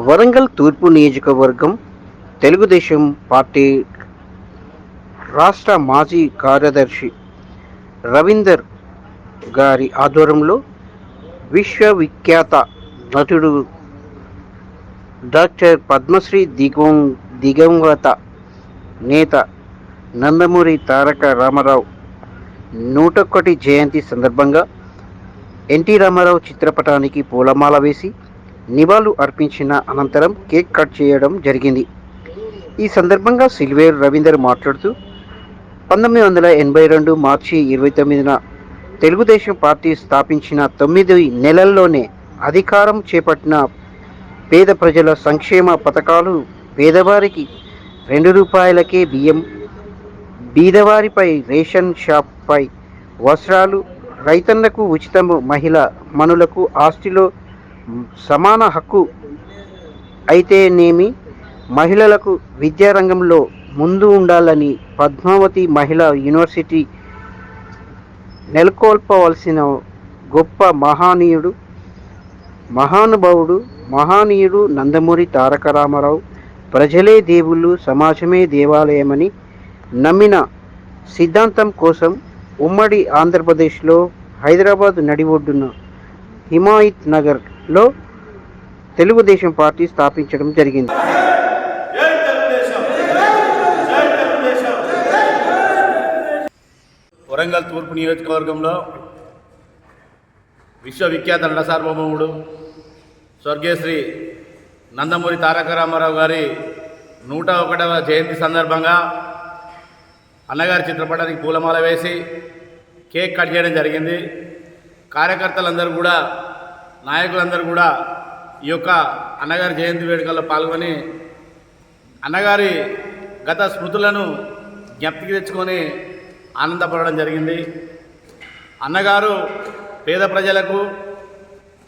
వరంగల్ తూర్పు నియోజకవర్గం తెలుగుదేశం పార్టీ రాష్ట్ర మాజీ కార్యదర్శి రవీందర్ గారి ఆధ్వర్యంలో విశ్వవిఖ్యాత నటుడు డాక్టర్ పద్మశ్రీ దిగం దిగంగత నేత నందమూరి తారక రామారావు నూట ఒకటి జయంతి సందర్భంగా ఎన్టీ రామారావు చిత్రపటానికి పూలమాల వేసి నివాళులు అర్పించిన అనంతరం కేక్ కట్ చేయడం జరిగింది. ఈ సందర్భంగా సిల్వేర్ రవీందర్ మాట్లాడుతూ పంతొమ్మిది వందల ఎనభై రెండు మార్చి ఇరవై తొమ్మిదిన తెలుగుదేశం పార్టీ స్థాపించిన తొమ్మిది నెలల్లోనే అధికారం చేపట్టిన పేద ప్రజల సంక్షేమ పథకాలు పేదవారికి రెండు రూపాయలకే బియ్యం బీదవారిపై రేషన్ షాప్పై వస్త్రాలు రైతన్నకు ఉచితము మహిళ మనులకు ఆస్తిలో సమాన హక్కు అయితేనేమి మహిళలకు విద్యారంగంలో ముందు ఉండాలని పద్మావతి మహిళా యూనివర్సిటీ నెలకొల్పవలసిన గొప్ప మహానీయుడు మహానుభావుడు మహానీయుడు నందమూరి తారక రామారావు. ప్రజలే దేవుళ్ళు సమాజమే దేవాలయమని నమ్మిన సిద్ధాంతం కోసం ఉమ్మడి ఆంధ్రప్రదేశ్లో హైదరాబాద్ నడి ఒడ్డున నగర్ లో తెలుగుదేశం పార్టీ స్థాపించడం జరిగింది. వరంగల్ తూర్పు నియోజకవర్గంలో విశ్వవిఖ్యాత నట సార్వభౌముడు స్వర్గీయశ్రీ నందమూరి తారక రామారావు గారి నూట ఒకటవ జయంతి సందర్భంగా అన్నగారి చిత్రపటానికి పూలమాల వేసి కేక్ కట్ చేయడం జరిగింది. కార్యకర్తలందరూ కూడా నాయకులందరూ కూడా ఈ యొక్క అన్నగారి జయంతి వేడుకల్లో పాల్గొని అన్నగారి గత స్మృతులను జ్ఞప్తికి తెచ్చుకొని ఆనందపడడం జరిగింది. అన్నగారు పేద ప్రజలకు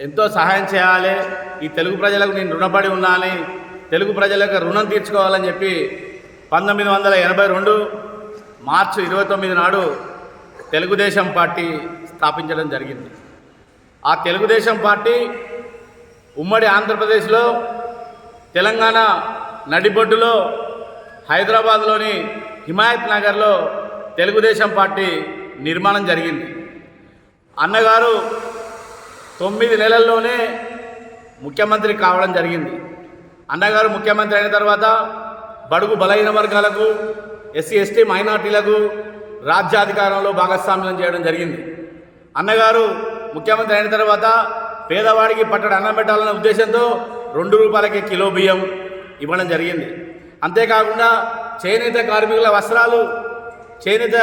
ఎంతో సహాయం చేయాలి. ఈ తెలుగు ప్రజలకు నేను రుణపడి ఉన్నానని తెలుగు ప్రజలకు రుణం తీర్చుకోవాలని చెప్పి పంతొమ్మిది వందల ఎనభై రెండు మార్చి ఇరవై తొమ్మిది నాడు తెలుగుదేశం పార్టీ స్థాపించడం జరిగింది. ఆ తెలుగుదేశం పార్టీ ఉమ్మడి ఆంధ్రప్రదేశ్లో తెలంగాణ నడిబొడ్డులో హైదరాబాద్లోని హిమాయత్ నగర్లో తెలుగుదేశం పార్టీ నిర్మాణం జరిగింది. అన్నగారు తొమ్మిది నెలల్లోనే ముఖ్యమంత్రి కావడం జరిగింది. అన్నగారు ముఖ్యమంత్రి అయిన తర్వాత బడుగు బలహీన వర్గాలకు ఎస్సీ ఎస్టీ మైనార్టీలకు రాజ్యాధికారంలో భాగస్వామ్యం చేయడం జరిగింది. అన్నగారు ముఖ్యమంత్రి అయిన తర్వాత పేదవాడికి పట్టడు అన్నం పెట్టాలన్న ఉద్దేశంతో రెండు రూపాయలకి కిలో బియ్యం ఇవ్వడం జరిగింది. అంతేకాకుండా చేనేత కార్మికుల వస్త్రాలు చేనేత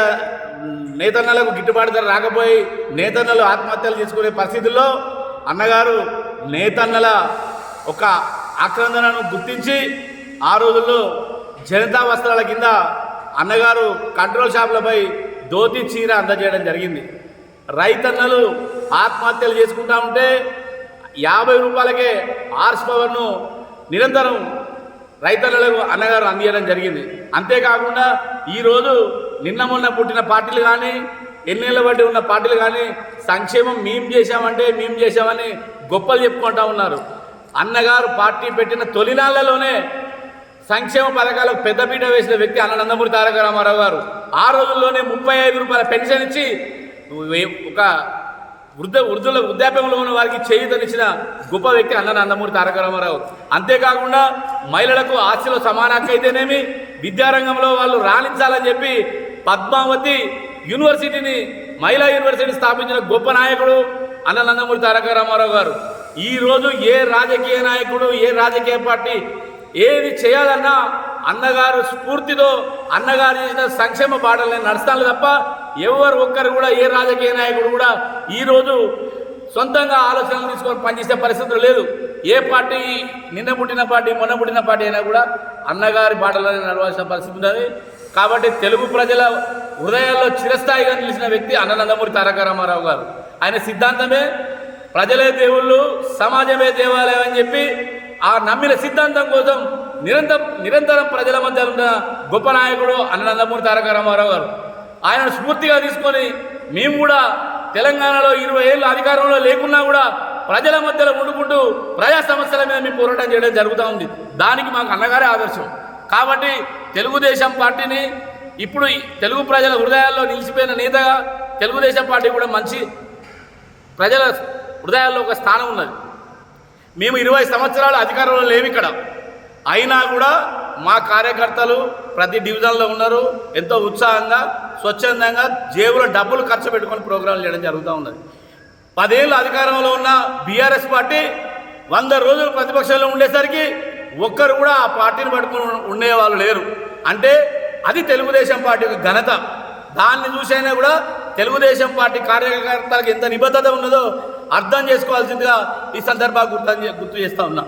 నేతన్నలకు గిట్టుబాటు ధర రాకపోయి నేతన్నలు ఆత్మహత్యలు చేసుకునే పరిస్థితుల్లో అన్నగారు నేతన్నల ఒక ఆక్రందనను గుర్తించి ఆ రోజుల్లో జనతా వస్త్రాల కింద అన్నగారు కంట్రోల్ షాపులపై ధోతి చీర అందజేయడం జరిగింది. రైతన్నలు ఆత్మహత్యలు చేసుకుంటా ఉంటే యాభై రూపాయలకే హార్స్ పవర్ను నిరంతరం రైతన్నలకు అన్నగారు అందించడం జరిగింది. అంతేకాకుండా ఈరోజు నిన్న మొన్న పుట్టిన పార్టీలు కానీ ఎన్నేళ్ళ బట్టి ఉన్న పార్టీలు కానీ సంక్షేమం మేము చేశామంటే మేము చేశామని గొప్పలు చెప్పుకుంటా ఉన్నారు. అన్నగారు పార్టీ పెట్టిన తొలినాళ్ళలోనే సంక్షేమ పథకాలకు పెద్దపీట వేసిన వ్యక్తి అన్న నందమూరి తారక రామారావు గారు. ఆ రోజుల్లోనే ముప్పై ఐదు రూపాయల పెన్షన్ ఇచ్చి ఒక వృద్ధ వృద్ధుల వృద్ధాప్యంలో ఉన్న వారికి చేయుతనిచ్చిన గొప్ప వ్యక్తి అన్న నందమూరి తారక రామారావు. అంతేకాకుండా మహిళలకు ఆస్తిలో సమాన అయితేనేమి విద్యారంగంలో వాళ్ళు రాణించాలని చెప్పి పద్మావతి యూనివర్సిటీని మహిళా యూనివర్సిటీ స్థాపించిన గొప్ప నాయకుడు అన్న నందమూరి తారక రామారావు గారు. ఈరోజు ఏ రాజకీయ నాయకుడు ఏ రాజకీయ పార్టీ ఏది చేయాలన్నా అన్నగారు స్ఫూర్తితో అన్నగారు చేసిన సంక్షేమ పాటల్ని నడుస్తాను తప్ప ఎవరు ఒక్కరు కూడా ఏ రాజకీయ నాయకుడు కూడా ఈరోజు సొంతంగా ఆలోచనలు తీసుకొని పనిచేసే పరిస్థితులు లేదు. ఏ పార్టీ నిన్న పుట్టిన పార్టీ మొన్న పుట్టిన పార్టీ అయినా కూడా అన్నగారి పాటలోనే నడవాల్సిన పరిస్థితి ఉన్నది. కాబట్టి తెలుగు ప్రజల హృదయాల్లో చిరస్థాయిగా నిలిచిన వ్యక్తి అన్ననందమూరి తారక రామారావు గారు. ఆయన సిద్ధాంతమే ప్రజలే దేవుళ్ళు సమాజమే దేవాలయం అని చెప్పి ఆ నమ్మిన సిద్ధాంతం కోసం నిరంతరం నిరంతరం ప్రజల మధ్య ఉన్న గొప్ప నాయకుడు అన్ననందమూరి తారక రామారావు గారు. ఆయనను స్ఫూర్తిగా తీసుకొని మేము కూడా తెలంగాణలో ఇరవై ఏళ్ళు అధికారంలో లేకున్నా కూడా ప్రజల మధ్యలో ఉండుకుంటూ ప్రజా సమస్యల మీద మేము పోరాటం చేయడం జరుగుతూ ఉంది. దానికి మాకు అన్నగారే ఆదర్శం. కాబట్టి తెలుగుదేశం పార్టీని ఇప్పుడు ఈ తెలుగు ప్రజల హృదయాల్లో నిలిచిపోయిన నేతగా తెలుగుదేశం పార్టీ కూడా మంచి ప్రజల హృదయాల్లో ఒక స్థానం ఉన్నది. మేము ఇరవై సంవత్సరాలు అధికారంలో లేవు ఇక్కడ. అయినా కూడా మా కార్యకర్తలు ప్రతి డివిజన్లో ఉన్నారు. ఎంతో ఉత్సాహంగా స్వచ్ఛందంగా జేబులో డబ్బులు ఖర్చు పెట్టుకొని ప్రోగ్రాంలు చేయడం జరుగుతూ ఉన్నది. పదేళ్ళు అధికారంలో ఉన్న బీఆర్ఎస్ పార్టీ వంద రోజులు ప్రతిపక్షంలో ఉండేసరికి ఒక్కరు కూడా ఆ పార్టీని పట్టుకుని ఉండేవాళ్ళు లేరు. అంటే అది తెలుగుదేశం పార్టీ ఘనత. దాన్ని చూసైనా కూడా తెలుగుదేశం పార్టీ కార్యకర్తలకు ఎంత నిబద్ధత ఉన్నదో అర్థం చేసుకోవాల్సిందిగా ఈ సందర్భంగా గుర్తు గుర్తు చేస్తా ఉన్నా.